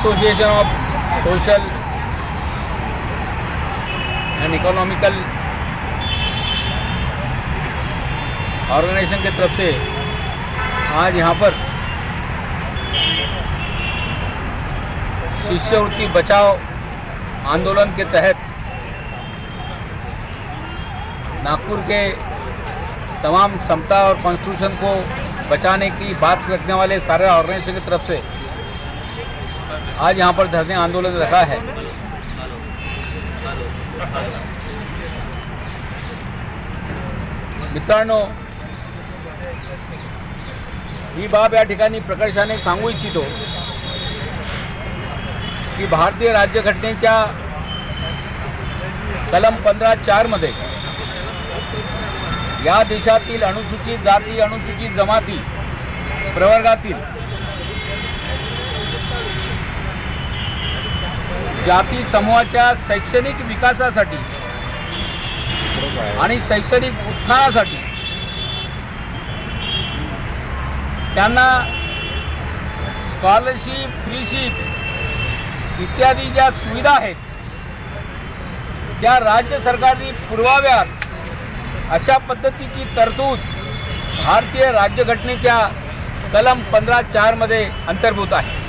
Association of social and economical organisation की तरफ़ से आज यहाँ पर शिष्यवृत्ति बचाओ आंदोलन के तहत नागपुर के तमाम समता और कॉन्स्टिट्यूशन को बचाने की बात रखने वाले सारे ऑर्गेनाइजेशन की तरफ़ से आज यहाँ पर धरने आंदोलन रखा है। मित्रांनो ही बाब या ठिकाणी प्रकर्षाने सांगू इच्छितो की भारतीय राज्यघटनेच्या कलम पंधरा चारमध्ये या देशातील अनुसूचित जाती अनुसूचित जमाती प्रवर्गातील जाती समूहाच्या शैक्षणिक विकासासाठी आणि शैक्षणिक उत्थानासाठी. त्यांना स्कॉलरशिप फ्रीशिप इत्यादी ज्या सुविधा आहेत त्या राज्य सरकारने पुरवाव्यात अशा पद्धतीची तरतूद भारतीय राज्यघटनेच्या कलम पंधरा चारमध्ये अंतर्भूत आहे.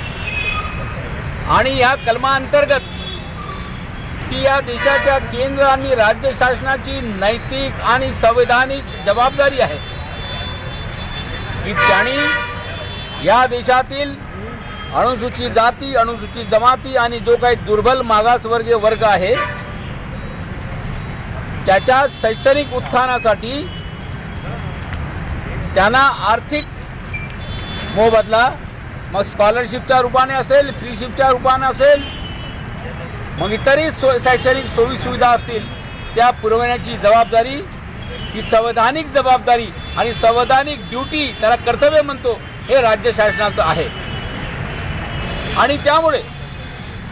आणि या कलमाअंतर्गत की या देशाच्या केंद्र आणि राज्य शासनाची नैतिक आणि संवैधानिक जबाबदारी आहे. की त्यांनी या देशातील अनुसूचित जाती अनुसूचित जमाती आणि जो काही दुर्बल मागासवर्गीय वर्ग आहे त्याच्या शैक्षणिक उत्थानासाठी त्यांना आर्थिक मोबदला मग स्कॉलरशिपच्या रूपाने असेल फ्रीशिपच्या रूपाने असेल मग इतरही सो शैक्षणिक सोयी सुविधा असतील त्या पुरवण्याची जबाबदारी ही संवैधानिक जबाबदारी आणि संवैधानिक ड्युटी त्याला कर्तव्य म्हणतो हे राज्य शासनाचं आहे. आणि त्यामुळे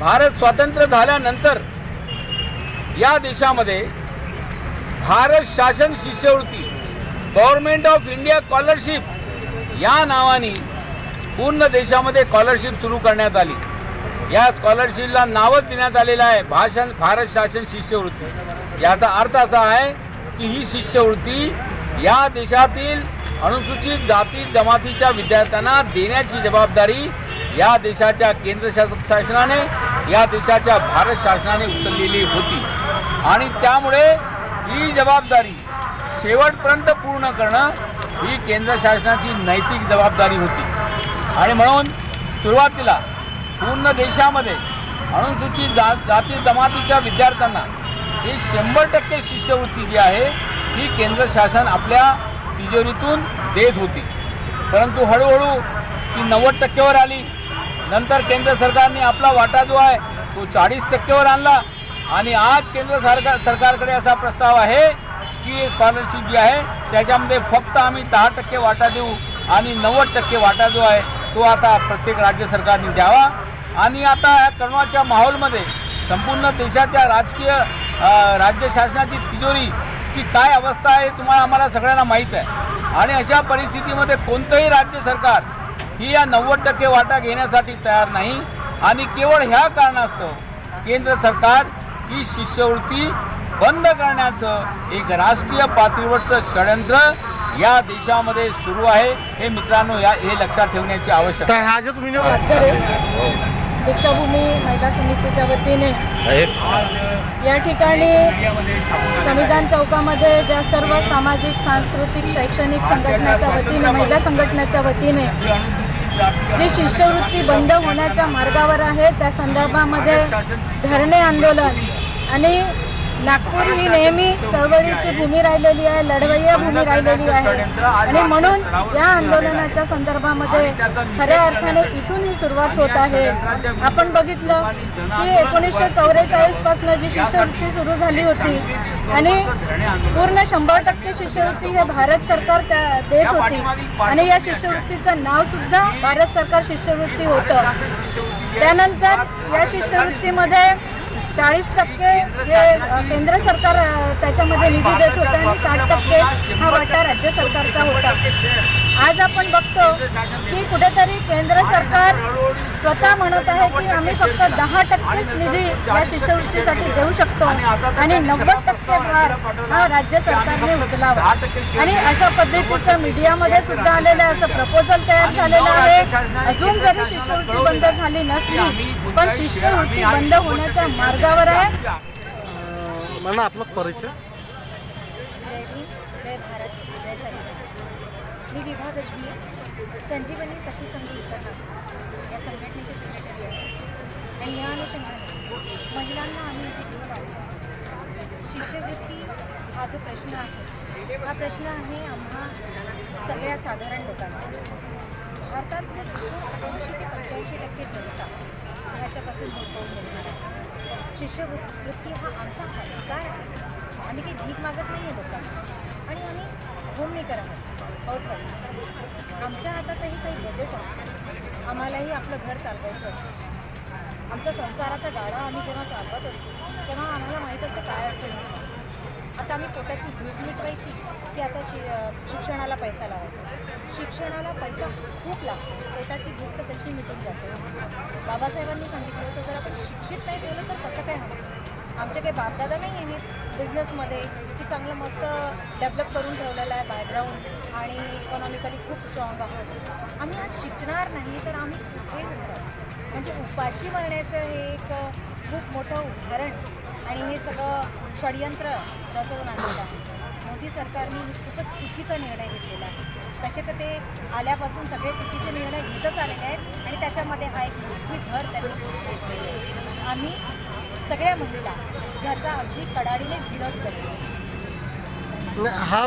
भारत स्वातंत्र्य झाल्यानंतर या देशामध्ये भारत शासन शिष्यवृत्ती गव्हर्नमेंट ऑफ इंडिया स्कॉलरशिप या नावाने पूर्ण देशामध्ये स्कॉलरशिप सुरू करण्यात आली. या स्कॉलरशिपला नावच देण्यात आलेलं आहे भाषण भारत शासन शिष्यवृत्ती. याचा अर्थ असा आहे की ही शिष्यवृत्ती या देशातील अनुसूचित जाती जमातीच्या विद्यार्थ्यांना देण्याची जबाबदारी या देशाच्या केंद्र शासक शासनाने या देशाच्या भारत शासनाने उचललेली होती. आणि त्यामुळे ही जबाबदारी शेवटपर्यंत पूर्ण करणं ही केंद्र शासनाची नैतिक जबाबदारी होती. आणि म्हणून सुरुवातीला पूर्ण देशामध्ये अनुसूचित जा जाती जमातीच्या विद्यार्थ्यांना ही शंभर टक्के शिष्यवृत्ती जी आहे ती केंद्र शासन आपल्या तिजोरीतून देत होती. परंतु हळूहळू ती नव्वद टक्केवर आली. नंतर केंद्र सरकारने आपला वाटा जो आहे तो चाळीस टक्केवर आणला. आणि आज केंद्र सरकार सरकारकडे असा प्रस्ताव आहे की स्कॉलरशिप जी आहे त्याच्यामध्ये फक्त आम्ही दहा टक्के वाटा देऊ आणि नव्वद टक्के वाटा जो आहे तो आता प्रत्येक राज्य सरकारने द्यावा. आणि आता या करोनाच्या माहोलमध्ये संपूर्ण देशाच्या राजकीय राज्य शासनाची तिजोरीची काय अवस्था आहे तुम्हाला आम्हाला सगळ्यांना माहीत आहे. आणि अशा परिस्थितीमध्ये कोणतंही राज्य सरकार ही या नव्वद टक्के वाटा घेण्यासाठी तयार नाही. आणि केवळ ह्या कारणास्तव केंद्र सरकार ही शिष्यवृत्ती बंद करण्याचं एक राष्ट्रीय पातळीवरचं षडयंत्र या देशामध्ये सुरू आहे हे मित्रांनो या हे लक्षात ठेवण्याची आवश्यकता आहे. ज्या तुम्ही दीक्षाभूमी महिला समितीच्या वतीने या ठिकाणी संविधान चौकामध्ये ज्या सर्व सामाजिक सांस्कृतिक शैक्षणिक संघटनेच्या वतीने महिला संघटनेच्या वतीने जी शिष्यवृत्ती बंद होण्याच्या मार्गावर आहे त्या संदर्भामध्ये धरणे आंदोलन आणि नागपूर ही नेहमी चळवळीची भूमी राहिलेली आहे लढवय्या भूमी राहिलेली आहे. आणि म्हणून या आंदोलनाच्या संदर्भामध्ये खऱ्या अर्थाने इथून ही सुरुवात होत आहे. आपण बघितलं की एकोणीसशे चौवेचाळीसपासून जी शिष्यवृत्ती सुरू झाली होती आणि पूर्ण शंभर टक्के शिष्यवृत्ती हे भारत सरकार त्या देत होती. आणि या शिष्यवृत्तीचं नाव सुद्धा भारत सरकार शिष्यवृत्ती होतं. त्यानंतर या शिष्यवृत्तीमध्ये चाळीस टक्के हे केंद्र सरकार त्याच्यामध्ये निधी देत होतं आणि साठ टक्के हा वाटा राज्य सरकारचा होता. आज आपण बघतो की कुठेतरी केंद्र सरकार स्वतः म्हणत आहे की आम्ही फक्त दहा टक्केच निधी या शिष्यवृत्तीसाठी देऊ शकतो आणि नव्वद टक्के भार हा राज्य सरकारने उचलावा. आणि अशा पद्धतीचं मीडियामध्ये सुद्धा आलेलं आहे असं प्रपोजल तयार झालेलं आहे. अजून जरी शिष्यवृत्ती बंद झाली नसली पण शिष्यवृत्ती बंद होण्याच्या मार्ग मार्गावर आहे? मला आपला परिचय? जय भीम जय भारत जय संविधान मी विभाग अजमेर संजीवनी सखी संघ या संघटनेचे सेक्रेटरी आहे आणि या अनुषंगाने महिलांना आम्ही इथे घेऊन आलो. शिष्यवृत्ती हा जो प्रश्न आहे हा प्रश्न आहे आम्हा सगळ्या साधारण लोकांचा भारतात दोनशे ते पंच्याऐंशी टक्के जनता ह्याच्यापासून दूर होऊन निघणार आहे. शिष्यवृत्ती हा आमचा अधिकार आहे. आम्ही काही भीक मागत नाही आहे लोकांना. आणि आम्ही होममेकर आहोत. हाऊसवाईफ आमच्या हातातही काही बजेट असतं. आम्हालाही आपलं घर चालवायचं असतं. आमचा संसाराचा गाडा आम्ही जेव्हा चालवत असतो तेव्हा आम्हाला माहीत असतं काय अडचण आता आम्ही पोटाची भूक मिटवायची. की आता शि शिक्षणाला पैसा लावायचा. शिक्षणाला पैसा खूप लागतो. पोटाची भूक तर तशी मिटून जाते. बाबासाहेबांनी सांगितलं होतं जर आपण शिक्षित नाही झालं तर कसं काय होणार? आमचे काही बापदादा नाही आहेत बिझनेसमध्ये की चांगलं मस्त डेव्हलप करून ठेवलेलं आहे बॅकग्राऊंड आणि इकॉनॉमिकली खूप स्ट्रॉंग आहोत. आम्ही आज शिकणार नाही तर आम्ही कुठे म्हणजे उपाशी मरण्याचं हे एक खूप मोठं उदाहरण. आणि हे सगळं षडयंत्र रचवून आणलेलं आहे. मोदी सरकारने खूपच चुकीचा निर्णय घेतलेला आहे. तसे तर ते आल्यापासून सगळे चुकीचे निर्णय घेतच आलेले आहेत आणि त्याच्यामध्ये हा एक मोठी भर त्यांनी घेतलेली आहे. आम्ही सगळ्या महिला ह्याचा अगदी कडाडीने विरोध करतो. हा